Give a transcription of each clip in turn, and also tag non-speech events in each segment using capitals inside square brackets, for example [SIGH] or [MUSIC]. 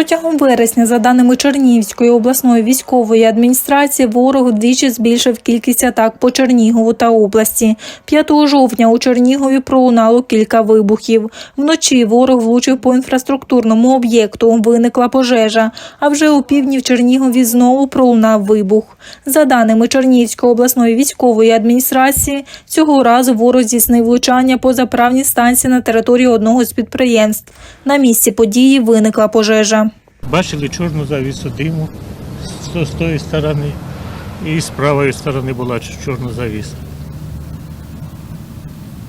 Протягом вересня, за даними Чернігівської обласної військової адміністрації, ворог вдвічі збільшив кількість атак по Чернігову та області. 5 жовтня у Чернігові пролунало кілька вибухів. Вночі ворог влучив по інфраструктурному об'єкту. Виникла пожежа. А вже у півдні в Чернігові знову пролунав вибух. За даними Чернігівської обласної військової адміністрації, цього разу ворог здійснив влучання по заправній станції на території одного з підприємств. На місці події виникла пожежа. Бачили чорну завісу диму з, тої сторони, і з правої сторони була чорна завіса.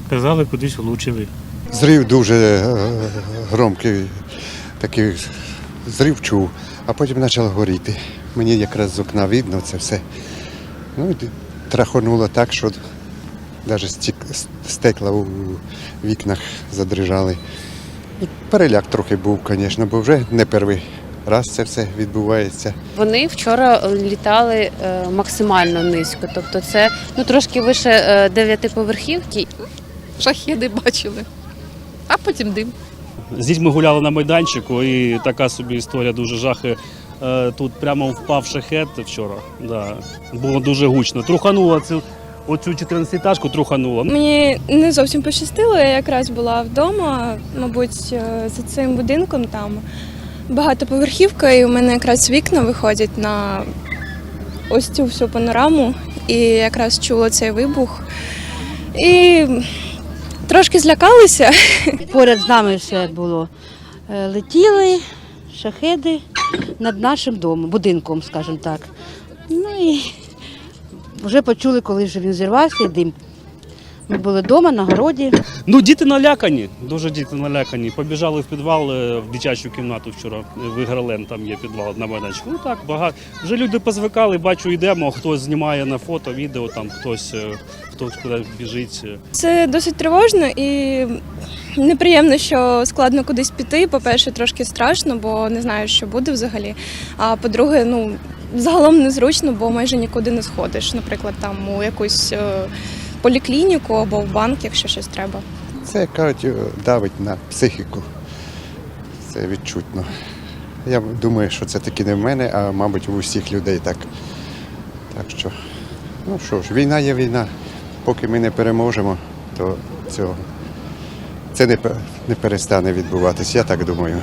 Казали, кудись влучили. Зрив дуже е, громкий, такий зрив чув, а потім почало горіти. Мені якраз з окна видно це все. Ну, і трахонуло так, що навіть стекла у вікнах задрижали. Переляк трохи був, звісно, бо вже не перший раз це все відбувається. Вони вчора літали е, максимально низько, тобто це ну трошки вище е, дев'ятиповерхівки. шахеди бачили, а потім дим. З дітьми гуляли на майданчику, і така собі історія дуже жахи. Е, Тут прямо впав шахет вчора. Да. Було дуже гучно. Трухануло цю оцю 14-етажку, трухануло. Мені не зовсім пощастило, я якраз була вдома, мабуть, е, за цим будинком там багатоповерхівка, і у мене якраз вікна виходять на ось цю всю панораму, і якраз чула цей вибух. І трошки злякалися. [LAUGHS] Поряд з нами все було. Е, Летіли шахеди над нашим домом, будинком, скажімо так. Ну і вже почули, коли вже він зірвався, і дим. Ми були вдома на городі. Ну, діти налякані, дуже діти налякані. Побіжали в підвал е, в дитячу кімнату вчора. е, В Ігрален там є підвал на майданчику. Ну так, багато. Вже люди позвикали, бачу, йдемо, хтось знімає на фото, відео, там хтось, е, хтось куди біжить. Це досить тривожно і неприємно, що складно кудись піти. По-перше, трошки страшно, бо не знаю, що буде взагалі. А по-друге, ну загалом незручно, бо майже нікуди не сходиш. Наприклад, там у якусь поліклініку або в банк, якщо щось треба. Це, кажуть, е, давить на психіку. Це відчутно. Я думаю, що це таки не в мене, а мабуть у всіх людей так. Так що, ну що ж, війна є війна. Поки ми не переможемо, то цього це не перестане відбуватись, я так думаю.